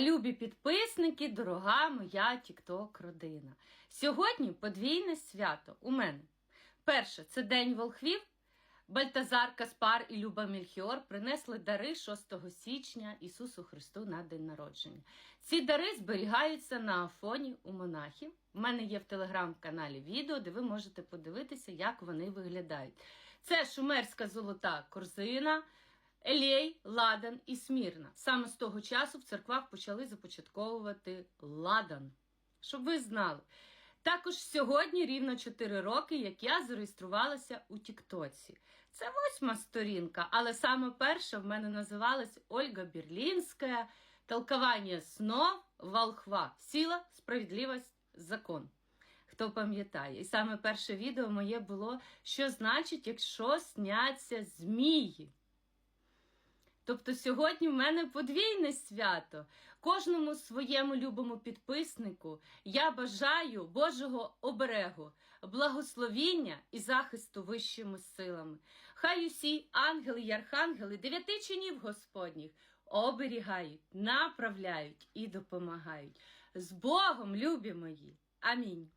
Любі підписники, дорога моя тікток родина. Сьогодні подвійне свято у мене. Перше це День волхвів. Бальтазар, Каспар і Люба Мільхіор принесли дари 6 січня Ісусу Христу на день народження. Ці дари зберігаються на Афоні у монахів. У мене є в телеграм-каналі відео, де ви можете подивитися, як вони виглядають. Це шумерська золота корзина, Елей, Ладан і Смірна. Саме з того часу в церквах почали започатковувати ладан. Щоб ви знали. Також сьогодні рівно 4 роки, як я зареєструвалася у Тіктоці. Це восьма сторінка, але саме перша в мене називалась Ольга Берлінська, толковання снов волхва, сила, справедливість, закон. Хто пам'ятає, і саме перше відео моє було, що значить, якщо сняться змії. Тобто сьогодні в мене подвійне свято. Кожному своєму любому підписнику я бажаю Божого оберегу, благословіння і захисту вищими силами. Хай усі ангели й архангели дев'яти чинів Господніх оберігають, направляють і допомагають. З Богом, любі мої! Амінь.